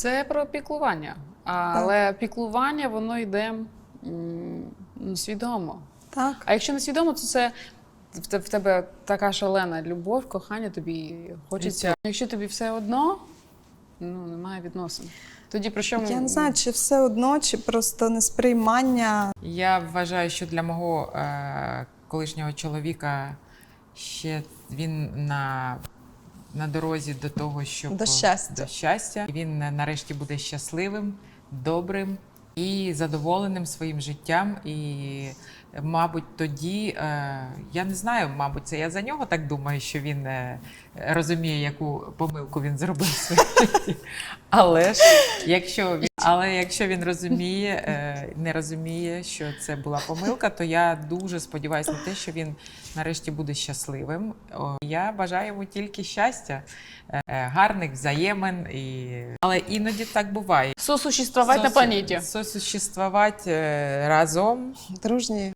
Це про піклування. Але піклування воно йде свідомо. Так. А якщо не свідомо, то це в в тебе така шалена любов, кохання, тобі хочеться. Якщо тобі все одно, ну немає відносин. Тоді про що ми Я не знаю, чи все одно, чи просто несприймання. Я вважаю, що для мого е, колишнього чоловіка ще він на, на дорозі до того, щоб До щастя. До щастя. Він е, нарешті буде щасливим, добрим і задоволеним своїм життям. І, мабуть, тоді е, я не знаю, мабуть, це я за нього так думаю, що він е, розуміє, яку помилку він зробив в своєму житті. Але ж якщо він, але якщо він розуміє, е, не розуміє, що це була помилка, то я дуже сподіваюся на те, що він нарешті буде щасливим. Я бажаю йому тільки щастя, гарних взаємин. І... Але іноді так буває. сосуществувати на Сосу- планеті. Сосуществувати разом Дружні